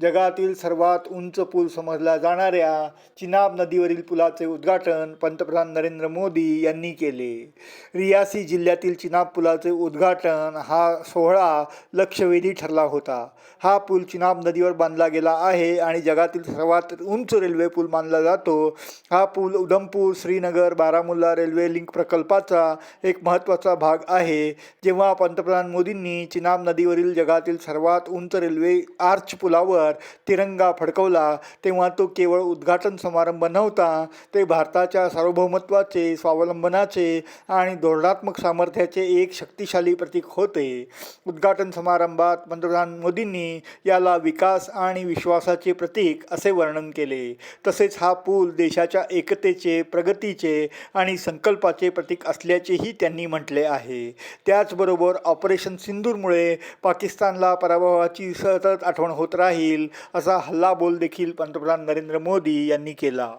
जगातील सर्वात उंच पूल समजल्या जाणाऱ्या चिनाब नदीवरील पुलाचे उद्घाटन पंतप्रधान नरेंद्र मोदी यांनी केले. रियासी जिल्ह्यातील चिनाब पुलाचे उद्घाटन हा सोहळा लक्षवेधी ठरला होता. हा पूल चिनाब नदीवर बांधला गेला आहे आणि जगातील सर्वात उंच रेल्वे पूल मानला जातो. हा पूल उधमपूर श्रीनगर बारामुल्ला रेल्वे लिंक प्रकल्पाचा एक महत्त्वाचा भाग आहे. जेव्हा पंतप्रधान मोदींनी चिनाब नदीवरील जगातील सर्वात उंच रेल्वे आर्च पुलावर तिरंगा फडकवला. तेव्हा तो केवळ उद्घाटन समारंभ नव्हता ते भारताच्या सार्वभौमत्वाचे स्वावलंबनाचे आणि धोरणात्मक सामर्थ्याचे एक शक्तिशाली प्रतीक होते. उद्घाटन समारंभात पंतप्रधान मोदींनी याला विकास आणि विश्वासाचे प्रतीक असे वर्णन केले. तसेच हा पूल देशाच्या एकतेचे प्रगतीचे आणि संकल्पाचे प्रतीक असल्याचेही त्यांनी म्हटले आहे. त्याचबरोबर ऑपरेशन सिंदूरमुळे पाकिस्तानला पराभवाची सतत आठवण होत राहील. असा हल्लाबोल देखील पंतप्रधान नरेंद्र मोदी यांनी केला.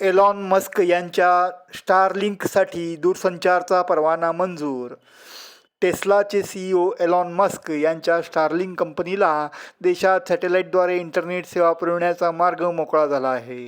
एलॉन मस्क यांच्या स्टारलिंकसाठी दूरसंचारचा परवाना मंजूर टेस्लाचे सीईओ एलॉन मस्क यांच्या स्टारलिंग कंपनीला देशात सॅटेलाईटद्वारे इंटरनेट सेवा पुरवण्याचा मार्ग मोकळा झाला आहे.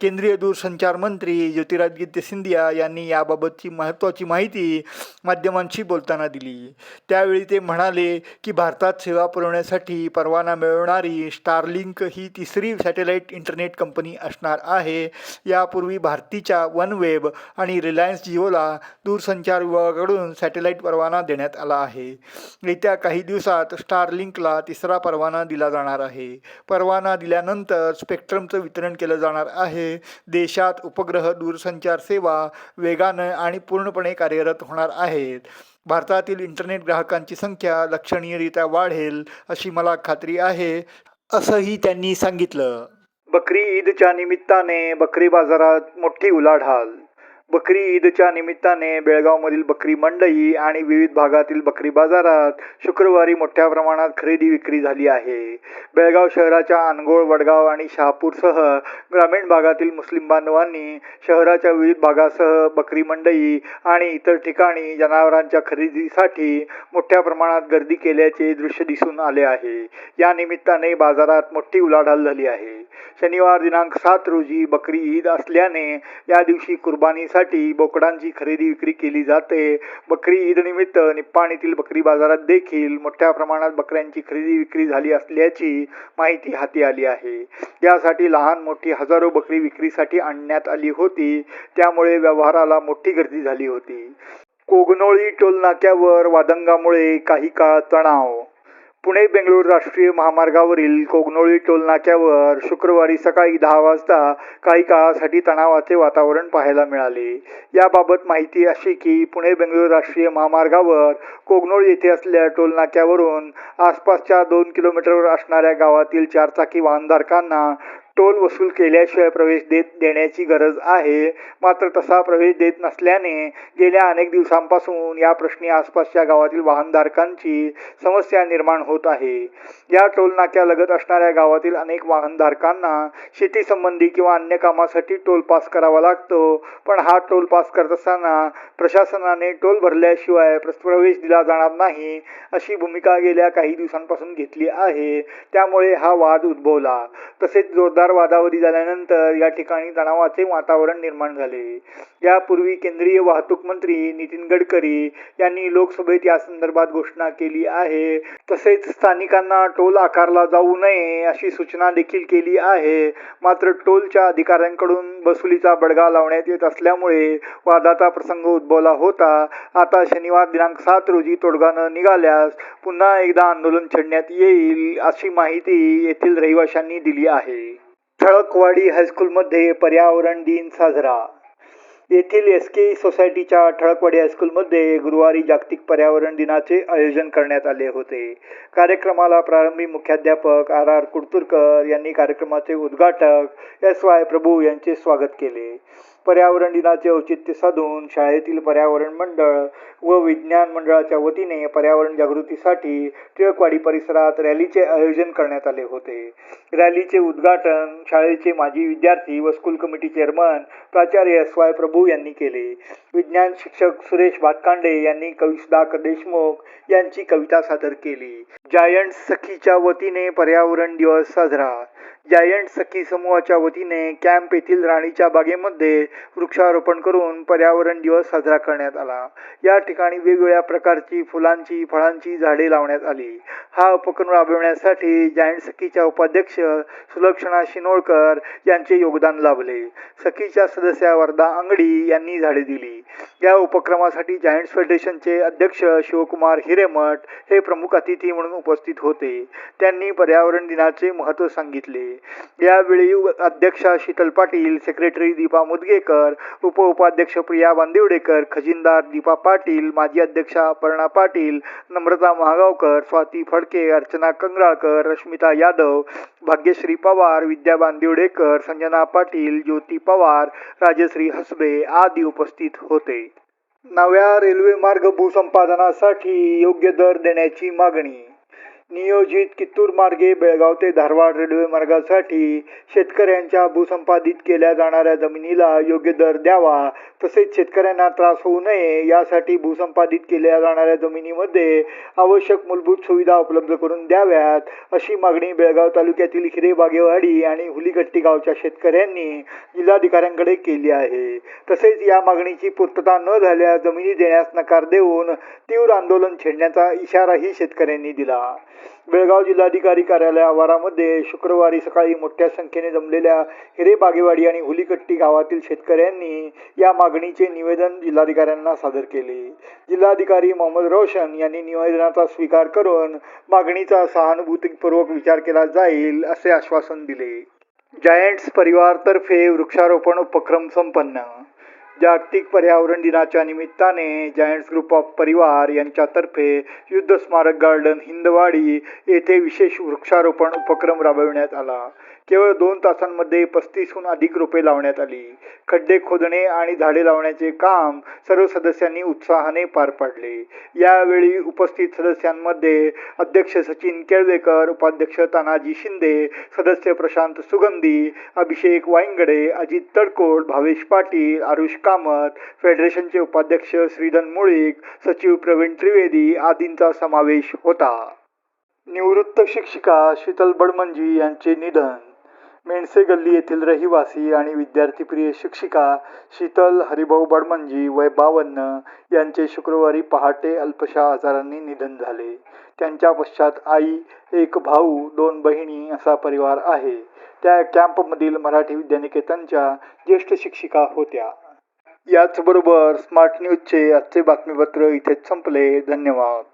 केंद्रीय दूरसंचार मंत्री ज्योतिरादित्य सिंधिया यांनी याबाबतची महत्त्वाची माहिती माध्यमांशी बोलताना दिली. त्यावेळी ते म्हणाले की भारतात सेवा पुरवण्यासाठी परवाना मिळवणारी स्टारलिंक ही तिसरी सॅटेलाईट इंटरनेट कंपनी असणार आहे. यापूर्वी भारतीच्या वनवेब आणि रिलायन्स जिओला दूरसंचार विभागाकडून सॅटेलाईट परवाना देण्यात आला आहे. येत्या काही दिवसात स्टारलिंकला तिसरा परवाना दिला जाणार आहे. परवाना दिल्यानंतर स्पेक्ट्रमचं वितरण केलं जाणार आहे. देशात उपग्रह दूरसंचार सेवा वेगानं आणि पूर्णपणे कार्यरत होणार आहेत. भारतातील इंटरनेट ग्राहकांची संख्या लक्षणीयरित्या वाढेल अशी मला खात्री आहे असंही त्यांनी सांगितलं. बकरी ईदच्या निमित्ताने बकरी बाजारात मोठी उलाढाल बकरी ईदच्या निमित्ताने बेळगावमधील बकरी मंडई आणि विविध भागातील बकरी बाजारात शुक्रवारी मोठ्या प्रमाणात खरेदी विक्री झाली आहे. बेळगाव शहराच्या अनगोळ वडगाव आणि शहापूरसह ग्रामीण भागातील मुस्लिम बांधवांनी शहराच्या विविध भागासह बकरी मंडई आणि इतर ठिकाणी जनावरांच्या खरेदीसाठी मोठ्या प्रमाणात गर्दी केल्याचे दृश्य दिसून आले आहे. या निमित्ताने बाजारात मोठी उलाढाल झाली आहे. शनिवार दिनांक सात रोजी बकरी ईद असल्याने या दिवशी कुर्बानीसाठी बोकडांची खरेदी विक्री केली जाते. बकरी ईद निमित्त निप्पाणीतील बकरी बाजारात देखील मोठ्या प्रमाणात बकऱ्यांची खरेदी विक्री झाली असल्याची माहिती हाती आली आहे. यासाठी लहान मोठी हजारो बकरी विक्रीसाठी आणण्यात आली होती. त्यामुळे व्यवहाराला मोठी गर्दी झाली होती. कोगनोळी टोलनाक्यावर वादंगामुळे काही काळ तणाव पुणे बेंगळूर राष्ट्रीय महामार्गावरील कोगनोळी टोलनाक्यावर शुक्रवारी सकाळी दहा वाजता काही काळासाठी तणावाचे वातावरण पाहायला मिळाले. याबाबत माहिती अशी की पुणे बेंगळूर राष्ट्रीय महामार्गावर कोगनोळ येथे असलेल्या टोलनाक्यावरून आसपासच्या दोन किलोमीटरवर असणाऱ्या गावातील चारचाकी वाहनधारकांना टोल वसूल केल्याशिवाय प्रवेश देत देण्याची गरज आहे. मात्र तसा प्रवेश देत नसल्याने गेल्या अनेक दिवसांपासून या प्रश्नी आसपासच्या गावातील वाहनधारकांची समस्या निर्माण होत आहे. या टोल नाक्यालगत असणाऱ्या गावातील अनेक वाहनधारकांना शेती संबंधी किंवा अन्य कामासाठी टोल पास करावा लागतो. पण हा टोल पास करत असताना प्रशासनाने टोल भरल्याशिवाय प्रवेश दिला जाणार नाही अशी भूमिका गेल्या काही दिवसांपासून घेतली आहे. त्यामुळे हा वाद उद्भवला. तसेच जोरदार जोरदार वादावादी झाल्यानंतर या ठिकाणी तणावाचे वातावरण निर्माण झाले. यापूर्वी केंद्रीय वाहतूक मंत्री नितीन गडकरी यांनी लोकसभेत या संदर्भात घोषणा केली आहे. तसेच स्थानिकांना टोल आकारला जाऊ नये अशी सूचना देखील केली आहे. मात्र टोलच्या अधिकाऱ्यांकडून वसुलीचा बडगा लावण्यात येत असल्यामुळे वादाचा प्रसंग उद्भवला होता. आता शनिवार दिनांक सात रोजी तोडगा न निघाल्यास पुन्हा एकदा आंदोलन छेडण्यात येईल अशी माहिती येथील रहिवाशांनी दिली आहे. ठळकवाडी हायस्कूलमध्ये पर्यावरण दिन साजरा. येथील एस के सोसायटीच्या ठळकवाडी हायस्कूलमध्ये गुरुवारी जागतिक पर्यावरण दिनाचे आयोजन करण्यात आले होते. कार्यक्रमाला प्रारंभी मुख्याध्यापक आर आर कुडतुरकर यांनी कार्यक्रमाचे उद्घाटक एस वाय प्रभू यांचे स्वागत केले. पर्यावरण दिनाचे औचित्य साधून शाळेतील पर्यावरण मंडळ व विज्ञान मंडळाच्या वतीने पर्यावरण जागृतीसाठी टिळकवाडी परिसरात रॅलीचे आयोजन करण्यात आले होते. रॅलीचे उद्घाटन शाळेचे माजी विद्यार्थी व स्कूल कमिटी चेअरमन प्राचार्य एस वाय प्रभू यांनी केले. विज्ञान शिक्षक सुरेश भातकांडे यांनी कवी सुधाकर देशमुख यांची कविता सादर केली. जायंट सखीच्या वतीने पर्यावरण दिवस साजरा. जायंट सखी समूहाच्या वतीने कॅम्प येथील राणीच्या बागेमध्ये वृक्षारोपण करून पर्यावरण दिवस साजरा करण्यात आला. या ठिकाणी वेगवेगळ्या प्रकारची फुलांची फळांची झाडे लावण्यात आली. हा उपक्रम राबविण्यासाठी जायंट सखीच्या उपाध्यक्ष सुलक्षणा शिनोळकर यांचे योगदान लाभले. सखीच्या सदस्या वर्धा अंगडी यांनी झाडे दिली. या उपक्रमासाठी जायंट्स फेडरेशनचे अध्यक्ष शिवकुमार हिरेमठ हे प्रमुख अतिथी म्हणून उपस्थित होते. त्यांनी पर्यावरण दिनाचे महत्त्व सांगितले. यावेळी अध्यक्षा शीतल पाटील सेक्रेटरी दीपा मुदगेकर उपउपाध्यक्ष प्रिया बांदिवडेकर खजिनदार दीपा पाटील माजी अध्यक्षा अपर्णा पाटील नम्रता महागावकर स्वाती फडके अर्चना कंगराळकर रश्मिता यादव भाग्यश्री पवार विद्या बांदिवडेकर संजना पाटील ज्योती पवार राजश्री हसबे आदी उपस्थित होते. नव्या रेल्वे मार्ग भूसंपादनासाठी योग्य दर देण्याची मागणी नियोजित कित्तूर मार्गे बेळगाव ते धारवाड रेल्वे मार्गासाठी शेतकऱ्यांच्या भूसंपादित केल्या जाणाऱ्या जमिनीला योग्य दर द्यावा तसेच शेतकऱ्यांना त्रास होऊ नये यासाठी भूसंपादित केल्या जाणाऱ्या जमिनीमध्ये आवश्यक मूलभूत सुविधा उपलब्ध करून द्याव्यात अशी मागणी बेळगाव तालुक्यातील हिरेबागेवाडी आणि हुलीगट्टी गावच्या शेतकऱ्यांनी जिल्हाधिकाऱ्यांकडे केली आहे. तसेच या मागणीची पूर्तता न झाल्यास जमिनी देण्यास नकार देऊन तीव्र आंदोलन छेडण्याचा इशाराही शेतकऱ्यांनी दिला. बेळगाव जिल्हाधिकारी कार्यालय आवारामध्ये शुक्रवारी सकाळी मोठ्या संख्येने जमलेल्या हिरे बागेवाडी आणि हुलीकट्टी गावातील शेतकऱ्यांनी या मागणीचे निवेदन जिल्हाधिकाऱ्यांना सादर केले. जिल्हाधिकारी मोहम्मद रोशन यांनी निवेदनाचा स्वीकार करून मागणीचा सहानुभूतीपूर्वक विचार केला जाईल असे आश्वासन दिले. जायंट्स परिवारतर्फे वृक्षारोपण उपक्रम संपन्न. जागतिक पर्यावरण दिनाच्या निमित्ताने जायंट्स ग्रुप ऑफ परिवार यांच्यातर्फे युद्ध स्मारक गार्डन हिंदवाडी येथे विशेष वृक्षारोपण उपक्रम राबविण्यात आला. केवळ दोन तासांमध्ये पस्तीसहून अधिक रोपे लावण्यात आली. खड्डे खोदणे आणि झाडे लावण्याचे काम सर्व सदस्यांनी उत्साहाने पार पाडले. यावेळी उपस्थित सदस्यांमध्ये अध्यक्ष सचिन केळवेकर उपाध्यक्ष तानाजी शिंदे सदस्य प्रशांत सुगंधी अभिषेक वाईंगडे अजित तडकोड भावेश पाटील आरुष कामत फेडरेशनचे उपाध्यक्ष श्रीधन मुळीक सचिव प्रवीण त्रिवेदी आदींचा समावेश होता. निवृत्त शिक्षिका शीतल बडमंजी यांचे निधन मेणसे गल्ली येथील रहिवासी आणि विद्यार्थीप्रिय शिक्षिका शीतल हरिभाऊ बडमंजी वय बावन्न यांचे शुक्रवारी पहाटे अल्पशा आजारांनी निधन झाले. त्यांच्या पश्चात आई एक भाऊ दोन बहिणी असा परिवार आहे. त्या कॅम्पमधील मराठी विद्यानिकेतनच्या ज्येष्ठ शिक्षिका होत्या. याचबरोबर स्मार्ट न्यूजचे आजचे बातमीपत्र इथेच संपले. धन्यवाद.